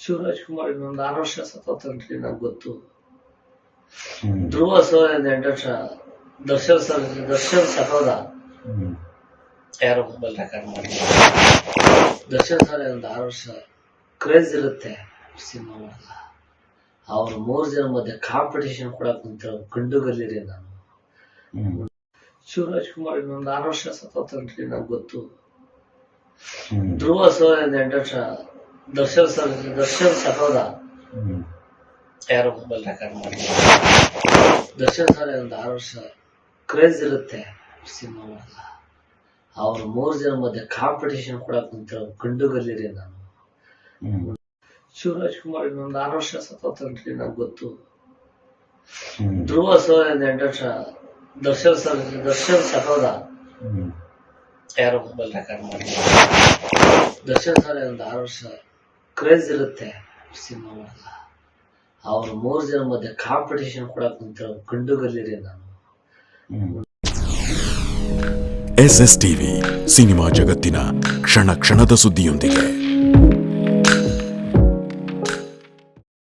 ಶಿವರಾಜ್ ಕುಮಾರ್ ಇನ್ನೊಂದು ಆರು ವರ್ಷ ಸತತನ್ರಿ ನಂಗೆ ಗೊತ್ತು. ಧ್ರುವ ಸರ್ ಎಂಟು ವರ್ಷ. ದರ್ಶನ್ ಸರ್ ದರ್ಶನ್ ಸಹೋದ. ಯಾರು ಮೊಬೈಲ್ ರೆಕಾರ್ಡ್ ಮಾಡಿ ದರ್ಶನ್ ಸರ್ ಒಂದು ಆರು ವರ್ಷ ಕ್ರೇಜ್ ಇರುತ್ತೆ ಸಿನಿಮಾ ಒಳಗ ಅವ್ರ ಮೂರು ಜನ ಮಧ್ಯೆ ಕಾಂಪಿಟೇಷನ್ ಕೂಡ ಕುಂತಿರೋ ಕಂಡುಗಲ್ಲಿರಿ ನಾನು. ಶಿವರಾಜ್ ಕುಮಾರ್ ಇನ್ನೊಂದು ಆರು ವರ್ಷ ಸತತನ್ರಿ ನಂಗೆ ಗೊತ್ತು. ಧ್ರುವ ಸರ್ ಎಂಟು ವರ್ಷ. ದರ್ಶನ್ ಸರ್ ದರ್ಶನ್ ಸಹೋದ ಹ್ಮ್. ಯಾರೋ ಮೊಬೈಲ್ ರೆಕಾರ್ಡ್ ಮಾಡಿ ದರ್ಶನ್ ಸರ್ ಒಂದು ಆರು ವರ್ಷ ಕ್ರೇಜ್ ಇರುತ್ತೆ ಸಿನಿಮಾ ಅವ್ರ ಮೂರು ಜನ ಮಧ್ಯೆ ಕಾಂಪಿಟೇಷನ್ ಕೂಡ ಕುಂತಿರೋ ಗಂಡುಗಲ್ಲಿರಿ ನಾನು. ಶಿವರಾಜ್ ಕುಮಾರ್ ಇನ್ನೊಂದು ಆರು ವರ್ಷ ಸತ್ತೋತನ್ರಿ ನಂಗೆ ಗೊತ್ತು. ಧ್ರುವ ಸರ್ ಎಂಟು ವರ್ಷ ದರ್ಶನ್ ಸರ್ ದರ್ಶನ್ ಸಹೋದ. ಯಾರೋ ಮೊಬೈಲ್ ರೆಕಾರ್ಡ್ ಮಾಡಿ ದರ್ಶನ್ ಸರ್ ಒಂದು ಆರು ವರ್ಷ ಕ್ರೇಜ್ ಇರುತ್ತೆ ಸಿನಿಮಾ ಅವ್ರ ಮೂರು ಜನ ಮಧ್ಯೆ ಕಾಂಪಿಟೇಷನ್ ಕೂಡ ಕುಂತಿರೋ ಗಂಡುಗಲ್ಲಿರಿ ನಾನು. ಎಸ್ ಎಸ್ ಟಿವಿ ಸಿನಿಮಾ ಜಗತ್ತಿನ ಕ್ಷಣ ಕ್ಷಣದ ಸುದ್ದಿಯೊಂದಿಗೆ.